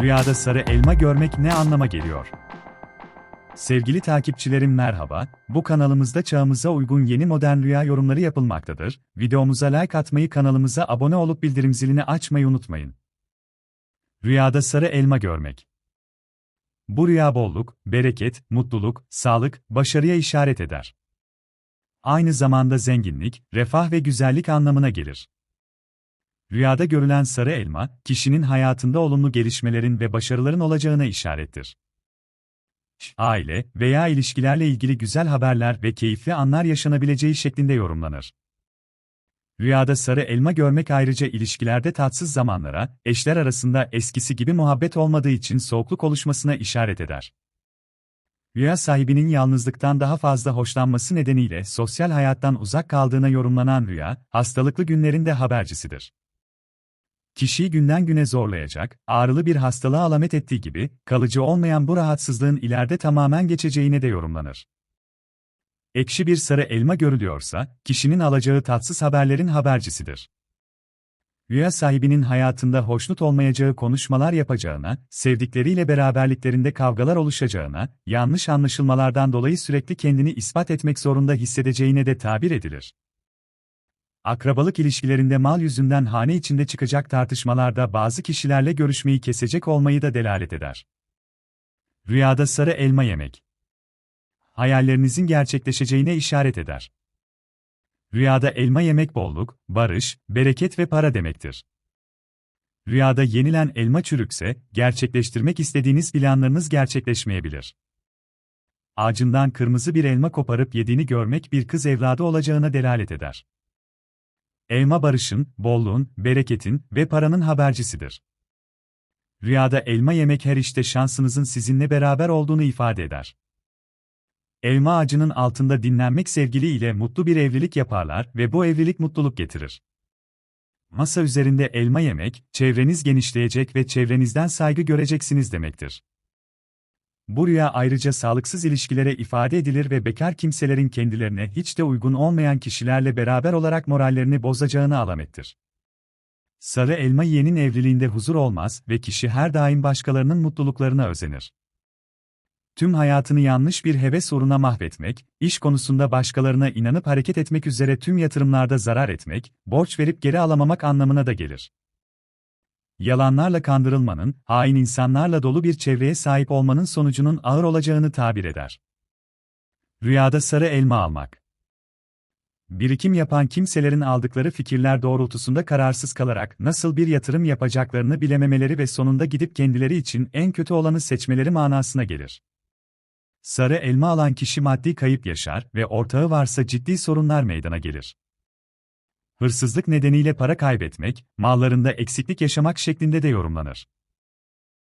Rüyada sarı elma görmek ne anlama geliyor? Sevgili takipçilerim merhaba, bu kanalımızda çağımıza uygun yeni modern rüya yorumları yapılmaktadır. Videomuza like atmayı kanalımıza abone olup bildirim zilini açmayı unutmayın. Rüyada sarı elma görmek. Bu rüya bolluk, bereket, mutluluk, sağlık, başarıya işaret eder. Aynı zamanda zenginlik, refah ve güzellik anlamına gelir. Rüyada görülen sarı elma, kişinin hayatında olumlu gelişmelerin ve başarıların olacağına işarettir. Aile veya ilişkilerle ilgili güzel haberler ve keyifli anlar yaşanabileceği şeklinde yorumlanır. Rüyada sarı elma görmek ayrıca ilişkilerde tatsız zamanlara, eşler arasında eskisi gibi muhabbet olmadığı için soğukluk oluşmasına işaret eder. Rüya sahibinin yalnızlıktan daha fazla hoşlanması nedeniyle sosyal hayattan uzak kaldığına yorumlanan rüya, hastalıklı günlerin de habercisidir. Kişiyi günden güne zorlayacak, ağrılı bir hastalığa alamet ettiği gibi, kalıcı olmayan bu rahatsızlığın ileride tamamen geçeceğine de yorumlanır. Ekşi bir sarı elma görülüyorsa, kişinin alacağı tatsız haberlerin habercisidir. Rüya sahibinin hayatında hoşnut olmayacağı konuşmalar yapacağına, sevdikleriyle beraberliklerinde kavgalar oluşacağına, yanlış anlaşılmalardan dolayı sürekli kendini ispat etmek zorunda hissedeceğine de tabir edilir. Akrabalık ilişkilerinde mal yüzünden hane içinde çıkacak tartışmalarda bazı kişilerle görüşmeyi kesecek olmayı da delalet eder. Rüyada sarı elma yemek. Hayallerinizin gerçekleşeceğine işaret eder. Rüyada elma yemek bolluk, barış, bereket ve para demektir. Rüyada yenilen elma çürükse, gerçekleştirmek istediğiniz planlarınız gerçekleşmeyebilir. Ağacından kırmızı bir elma koparıp yediğini görmek bir kız evladı olacağına delalet eder. Elma barışın, bolluğun, bereketin ve paranın habercisidir. Rüyada elma yemek her işte şansınızın sizinle beraber olduğunu ifade eder. Elma ağacının altında dinlenmek sevgili ile mutlu bir evlilik yaparlar ve bu evlilik mutluluk getirir. Masa üzerinde elma yemek, çevreniz genişleyecek ve çevrenizden saygı göreceksiniz demektir. Bu rüya ayrıca sağlıksız ilişkilere ifade edilir ve bekar kimselerin kendilerine hiç de uygun olmayan kişilerle beraber olarak morallerini bozacağını alamettir. Sarı elma yiyenin evliliğinde huzur olmaz ve kişi her daim başkalarının mutluluklarına özenir. Tüm hayatını yanlış bir heves uğruna mahvetmek, iş konusunda başkalarına inanıp hareket etmek üzere tüm yatırımlarda zarar etmek, borç verip geri alamamak anlamına da gelir yalanlarla kandırılmanın, hain insanlarla dolu bir çevreye sahip olmanın sonucunun ağır olacağını tabir eder. Rüyada sarı elma almak. Birikim yapan kimselerin aldıkları fikirler doğrultusunda kararsız kalarak nasıl bir yatırım yapacaklarını bilememeleri ve sonunda gidip kendileri için en kötü olanı seçmeleri manasına gelir. Sarı elma alan kişi maddi kayıp yaşar ve ortağı varsa ciddi sorunlar meydana gelir hırsızlık nedeniyle para kaybetmek, mallarında eksiklik yaşamak şeklinde de yorumlanır.